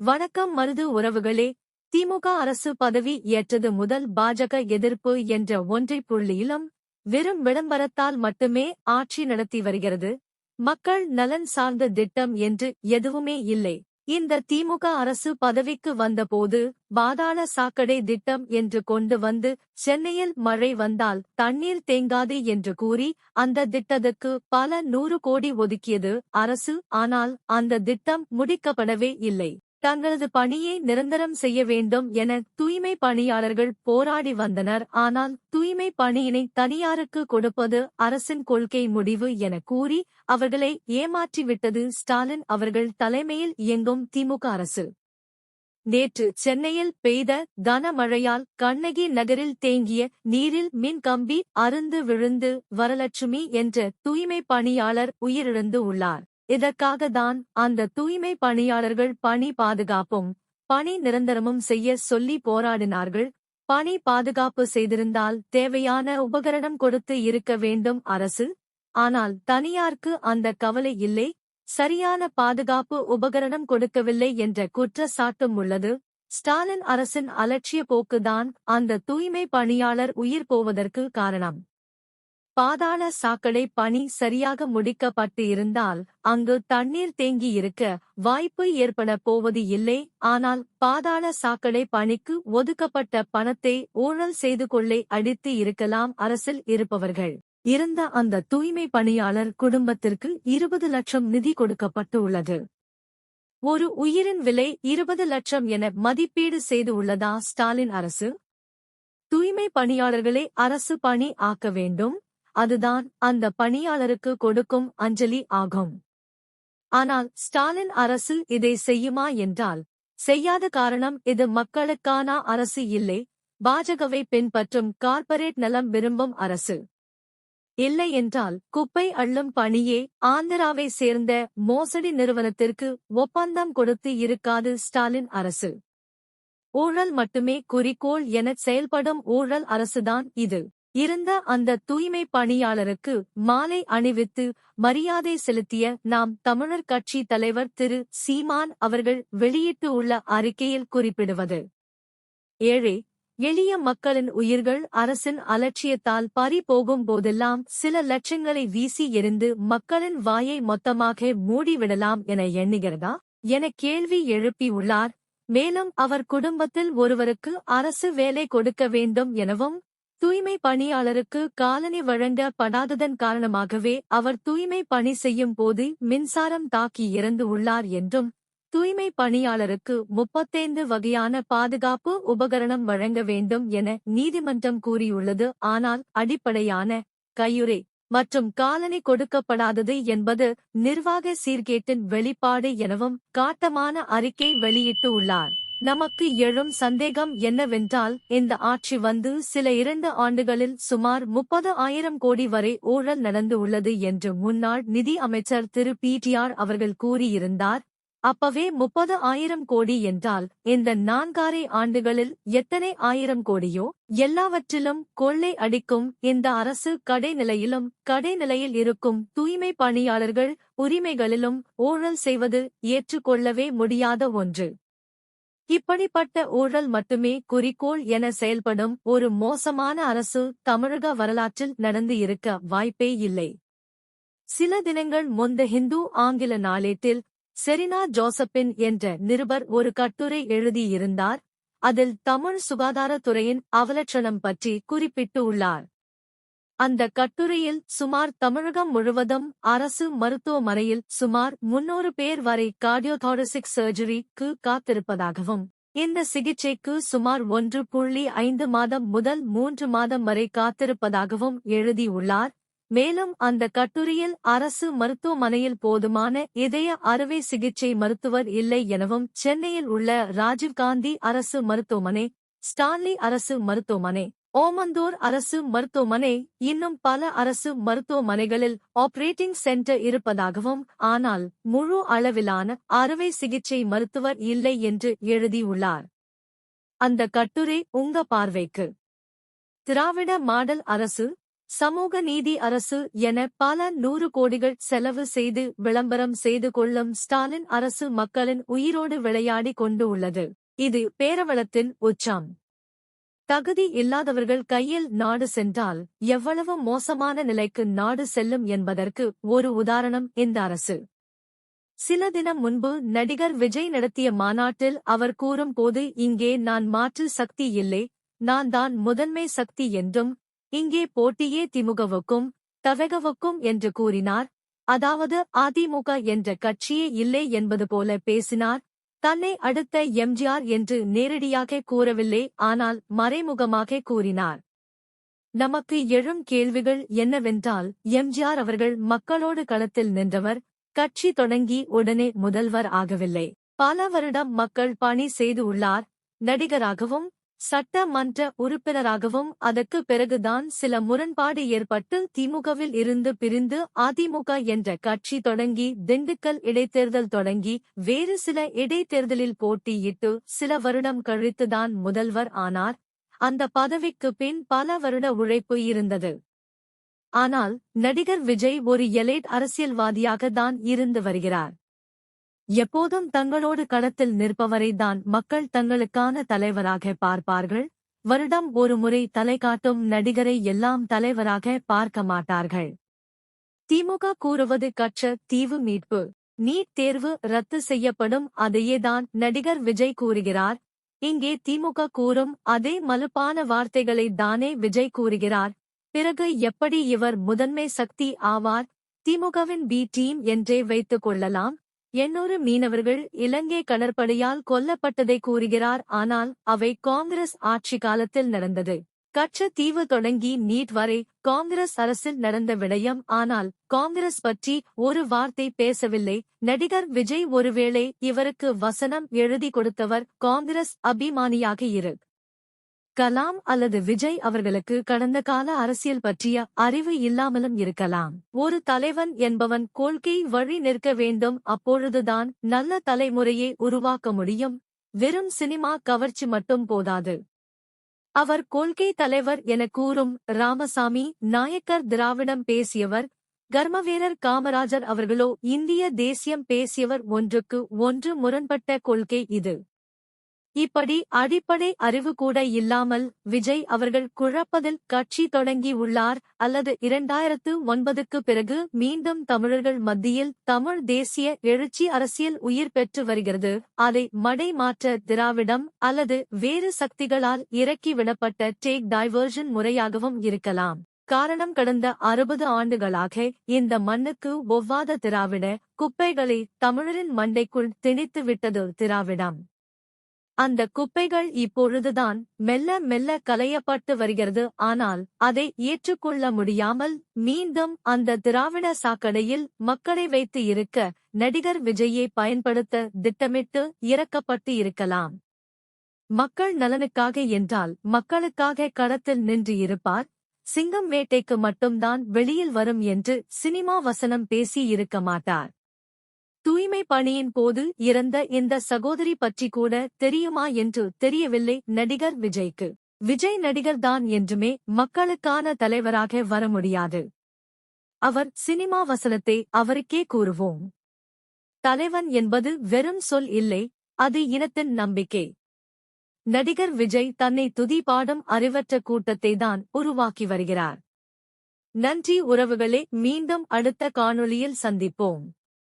வணக்கம் மருது உறவுகளே. திமுக அரசு பதவி ஏற்றது முதல் பாஜக எதிர்ப்பு என்ற ஒன்றை புள்ளியிலும் வெறும் விளம்பரத்தால் மட்டுமே ஆட்சி நடத்தி வருகிறது. மக்கள் நலன் சார்ந்த திட்டம் என்று எதுவுமே இல்லை. இந்த திமுக அரசு பதவிக்கு வந்தபோது பாதாள சாக்கடை திட்டம் என்று கொண்டு வந்து சென்னையில் மழை வந்தால் தண்ணீர் தேங்காது என்று கூறி அந்த திட்டத்துக்கு பல நூறு கோடி ஒதுக்கியது அரசு. ஆனால் அந்த திட்டம் முடிக்கப்படவே இல்லை. தங்களது பணியை நிரந்தரம் செய்ய வேண்டும் என தூய்மை பணியாளர்கள் போராடி வந்தனர். ஆனால் தூய்மை பணியினை தனியாருக்கு கொடுப்பது அரசின் கொள்கை முடிவு என கூறி அவர்களை ஏமாற்றிவிட்டது ஸ்டாலின் அவர்கள் தலைமையில் இயங்கும் திமுக அரசு. நேற்று சென்னையில் பெய்த கனமழையால் கண்ணகி நகரில் தேங்கிய நீரில் மின் கம்பி அருந்து விழுந்து வரலட்சுமி என்ற தூய்மை பணியாளர் உயிரிழந்து உள்ளார். இதற்காக தான் அந்த தூய்மை பணியாளர்கள் பணி பாதுகாப்பும் பணி நிரந்தரமும் செய்ய சொல்லி போராடினார்கள். பணி பாதுகாப்பு செய்திருந்தால் தேவையான உபகரணம் கொடுத்து இருக்க வேண்டும் அரசு. ஆனால் தனியார்க்கு அந்த கவலை இல்லை. சரியான பாதுகாப்பு உபகரணம் கொடுக்கவில்லை என்ற குற்றச்சாட்டும் உள்ளது. ஸ்டாலின் அரசின் அலட்சிய போக்குதான் அந்த தூய்மை பணியாளர் உயிர் போவதற்கு காரணம். பாதாள சாக்கடை பணி சரியாக முடிக்கப்பட்டு இருந்தால் அங்கு தண்ணீர் தேங்கி இருக்க வாய்ப்பு ஏற்பட போவது இல்லை. ஆனால் பாதாள சாக்கடை பணிக்கு ஒதுக்கப்பட்ட பணத்தை ஊழல் செய்து கொள்ளை அடித்து இருக்கலாம் அரசில் இருப்பவர்கள். இருந்த அந்த தூய்மை பணியாளர் குடும்பத்திற்கு இருபது லட்சம் நிதி கொடுக்கப்பட்டு உள்ளது. ஒரு உயிரின் விலை இருபது லட்சம் என மதிப்பீடு செய்து உள்ளதா ஸ்டாலின் அரசு? தூய்மை பணியாளர்களை அரசு பணி ஆக்க வேண்டும். அதுதான் அந்த பணியாளருக்கு கொடுக்கும் அஞ்சலி ஆகும். ஆனால் ஸ்டாலின் அரசு இதை செய்யுமா என்றால் செய்யாத காரணம் இது மக்களுக்கான அரசு இல்லை பாஜகவை பின்பற்றும் கார்ப்பரேட் நலம் விரும்பும் அரசு. இல்லை என்றால் குப்பை அள்ளும் பணியே ஆந்திராவை சேர்ந்த மோசடி நிறுவனத்திற்கு ஒப்பந்தம் கொடுத்து இருக்காது ஸ்டாலின் அரசு. ஊழல் மட்டுமே குறிக்கோள் எனச் செயல்படும் ஊழல் அரசுதான் இது. இருந்த அந்த தூய்மை பணியாளருக்கு மாலை அணிவித்து மரியாதை செலுத்திய நாம் தமிழர் கட்சி தலைவர் திரு. சீமான் அவர்கள் வெளியிட்டு உள்ள அறிக்கையில் குறிப்பிடுவது. ஏழை எளிய மக்களின் உயிர்கள் அரசின் அலட்சியத்தால் பறி போகும் போதெல்லாம் சில லட்சங்களை வீசி எறிந்து மக்களின் வாயை மொத்தமாக மூடிவிடலாம் என எண்ணுகிறதா? என கேள்வி எழுப்பியுள்ளார் மேலும் அவர் குடும்பத்தில் ஒருவருக்கு அரசு வேலை கொடுக்க வேண்டும் எனவும் தூய்மை பணியாளருக்கு காலனி வழங்கப்படாததன் காரணமாகவே அவர் தூய்மை பணி செய்யும் போது மின்சாரம் தாக்கி இறந்து உள்ளார் என்றும் தூய்மை பணியாளருக்கு முப்பத்தைந்து வகையான பாதுகாப்பு உபகரணம் வழங்க வேண்டும் என நீதிமன்றம் கூறியுள்ளது. ஆனால் அடிப்படையான கையுறை மற்றும் காலனி கொடுக்கப்படாதது என்பது நிர்வாக சீர்கேட்டின் வெளிப்பாடு எனவும் காட்டமான அறிக்கை வெளியிட்டு உள்ளார். நமக்கு எழும் சந்தேகம் என்னவென்றால் இந்த ஆட்சி வந்து சில இரண்டு ஆண்டுகளில் சுமார் முப்பது ஆயிரம் கோடி வரை ஊழல் நடந்து உள்ளது என்று முன்னாள் நிதி அமைச்சர் திரு. பிடிஆர் அவர்கள் கூறியிருந்தார். அப்பவே முப்பது ஆயிரம் கோடி என்றால் இந்த நான்காரை ஆண்டுகளில் எத்தனை ஆயிரம் கோடியோ? எல்லாவற்றிலும் கொள்ளை அடிக்கும் இந்த அரசு கடைநிலையிலும் கடைநிலையில் இருக்கும் தூய்மை பணியாளர்கள் உரிமைகளிலும் ஊழல் செய்வது ஏற்றுக்கொள்ளவே முடியாத ஒன்று. இப்படிப்பட்ட ஊழல் மட்டுமே குறிக்கோள் என செயல்படும் ஒரு மோசமான அரசு தமிழக வரலாற்றில் நடந்து இருக்க வாய்ப்பே இல்லை. சில தினங்கள் முந்த ஹிந்து ஆங்கில நாளேட்டில் செரினா ஜோசப்பின் என்ற நிருபர் ஒரு கட்டுரை எழுதியிருந்தார். அதில் தமிழ் சுகாதாரத்துறையின் அவலட்சணம் பற்றி குறிப்பிட்டு உள்ளார். அந்த கட்டுரையில் சுமார் தமிழகம் முழுவதும் அரசு மருத்துவமனையில் சுமார் முன்னூறு பேர் வரை கார்டியோதாரசிக் சர்ஜரிக்கு காத்திருப்பதாகவும் இந்த சிகிச்சைக்கு சுமார் ஒன்று புள்ளி ஐந்து மாதம் முதல் மூன்று மாதம் வரை காத்திருப்பதாகவும் எழுதியுள்ளார். மேலும் அந்த கட்டுரையில் அரசு மருத்துவமனையில் போதுமான இதய அறுவை சிகிச்சை மருத்துவர் இல்லை எனவும் சென்னையில் உள்ள ராஜீவ்காந்தி அரசு மருத்துவமனை ஸ்டான்லி அரசு மருத்துவமனை ஓமந்தூர் அரசு மருத்துவமனை இன்னும் பல அரசு மருத்துவமனைகளில் ஆபரேட்டிங் சென்டர் இருப்பதாகவும் ஆனால் முழு அளவிலான அறுவை சிகிச்சை மருத்துவர் இல்லை என்று எழுதியுள்ளார். அந்த கட்டுரை உங்க பார்வைக்கு. திராவிட மாடல் அரசு சமூக நீதி அரசு என பல நூறு கோடிகள் செலவு செய்து விளம்பரம் செய்து கொள்ளும் ஸ்டாலின் அரசு மக்களின் உயிரோடு விளையாடி கொண்டு உள்ளது. இது பேரவளத்தின் உச்சம். தகுதி இல்லாதவர்கள் கையில் நாடு சென்றால் எவ்வளவு மோசமான நிலைக்கு நாடு செல்லும் என்பதற்கு ஒரு உதாரணம் இந்த அரசு. சில தினம் முன்பு நடிகர் விஜய் நடத்திய மாநாட்டில் அவர் கூறும் போது இங்கே நான் மாற்று சக்தி இல்லை நான் தான் முதன்மை சக்தி என்றும் இங்கே போட்டியே திமுகவுக்கும் தவகவுக்கும் என்று கூறினார். அதாவது அதிமுக என்ற கட்சியே இல்லை என்பது போல பேசினார். தன்னை அடுத்த எம்ஜிஆர் என்று நேரடியாக கூறவில்லை ஆனால் மறைமுகமாக கூறினார். நமக்கு எழும் கேள்விகள் என்னவென்றால் எம்ஜிஆர் அவர்கள் மக்களோடு களத்தில் நின்றவர் கட்சி தொடங்கி உடனே முதல்வர் ஆகவில்லை. பல வருடம் மக்கள் பணி செய்து உள்ளார் நடிகராகவும் சட்டமன்ற உறுப்பினராகவும் அதற்கு பிறகுதான் சில முரண்பாடு ஏற்பட்டு திமுகவில் இருந்து பிரிந்து அதிமுக என்ற கட்சி தொடங்கி திண்டுக்கல் இடைத்தேர்தல் தொடங்கி வேறு சில இடைத்தேர்தலில் போட்டியிட்டு சில வருடம் கழித்துதான் முதல்வர் ஆனார். அந்த பதவிக்கு பின் பல வருட உழைப்பு இருந்தது. ஆனால் நடிகர் விஜய் ஒரு எலைட் அரசியல்வாதியாக தான் இருந்து வருகிறார். எப்போதும் தங்களோடு களத்தில் நிற்பவரை தான் மக்கள் தங்களுக்கான தலைவராக பார்ப்பார்கள். வருடம் ஒருமுறை தலை காட்டும் நடிகரை எல்லாம் தலைவராக பார்க்க மாட்டார்கள். திமுக கூறுவது கற்ற தீவு மீட்பு. நீட் தேர்வு ரத்து செய்யப்படும் அதையேதான் நடிகர் விஜய் கூறுகிறார். இங்கே திமுக கூறும் அதே மலுப்பான வார்த்தைகளை தானே விஜய் கூறுகிறார். பிறகு எப்படி இவர் முதன்மை சக்தி ஆவார்? திமுகவின் பி டீம் என்றே வைத்துக் கொள்ளலாம். எண்ணூறு மீனவர்கள் இலங்கை கடற்படையால் கொல்லப்பட்டதை கூறுகிறார். ஆனால் அவை காங்கிரஸ் ஆட்சி காலத்தில் நடந்தது. கச்சத்தீவு தீவு தொடங்கி நீட் வரை காங்கிரஸ் அரசில் நடந்த விடயம். ஆனால் காங்கிரஸ் பற்றி ஒரு வார்த்தை பேசவில்லை. நடிகர் விஜய் ஒருவேளை இவருக்கு வசனம் எழுதி கொடுத்தவர் காங்கிரஸ் அபிமானியாக இரு. கலாம் அல்லது விஜய் அவர்களுக்கு கடந்த கால அரசியல் பற்றிய அறிவு இல்லாமலும் இருக்கலாம். ஒரு தலைவன் என்பவன் கொள்கை வழி நிற்க வேண்டும் அப்பொழுதுதான் நல்ல தலைமுறையை உருவாக்க முடியும். வெறும் சினிமா கவர்ச்சி மட்டும் போதாது. அவர் கொள்கை தலைவர் என கூறும் ராமசாமி நாயக்கர் திராவிடம் பேசியவர் கர்மவீரர் காமராஜர் அவர்களோ இந்திய தேசியம் பேசியவர் ஒன்றுக்கு ஒன்று முரண்பட்ட கொள்கை இது. இப்படி அடிப்படை அறிவு கூட இல்லாமல் விஜய் அவர்கள் குழப்பதில் கட்சி தொடங்கி உள்ளார் அல்லது இரண்டாயிரத்து ஒன்பதுக்கு பிறகு மீண்டும் தமிழர்கள் மத்தியில் தமிழ் தேசிய எழுச்சி அரசியல் உயிர் பெற்று வருகிறது. அதை மடை மாற்ற திராவிடம் அல்லது வேறு சக்திகளால் இறக்கிவிடப்பட்ட டேக் டைவர்ஷன் முறையாகவும் இருக்கலாம். காரணம் கடந்த அறுபது ஆண்டுகளாக இந்த மண்ணுக்கு ஒவ்வாத திராவிட குப்பைகளை தமிழரின் மண்டைக்குள் திணித்து விட்டது திராவிடம். அந்த குப்பைகள் இப்பொழுதுதான் மெல்ல மெல்ல கலையப்பட்டு வருகிறது. ஆனால் அதை ஏற்றுக்கொள்ள முடியாமல் மீண்டும் அந்த திராவிட சாக்கடையில் மக்களை வைத்து இருக்க நடிகர் விஜயை பயன்படுத்த திட்டமிட்டு இறக்கப்பட்டு இருக்கலாம். மக்கள் நலனுக்காக என்றால் மக்களுக்காக களத்தில் நின்று இருப்பார். சிங்கம் வேட்டைக்கு மட்டும்தான் வெளியில் வரும் என்று சினிமா வசனம் பேசி இருக்க மாட்டார். தூய்மை பணியின் போது இறந்த இந்த சகோதரி பற்றி கூட தெரியுமா என்று தெரியவில்லை நடிகர் விஜய்க்கு. விஜய் நடிகர் தான் என்றுமே மக்களுக்கான தலைவராக வர முடியாது. அவர் சினிமா வசனத்தை அவருக்கே கூறுவோம். தலைவன் என்பது வெறும் சொல் இல்லை அது இனத்தின் நம்பிக்கை. நடிகர் விஜய் தன்னை துதிபாடும் அறிவற்ற கூட்டத்தை தான் உருவாக்கி வருகிறார். நன்றி உறவுகளே மீண்டும் அடுத்த காணொளியில் சந்திப்போம்.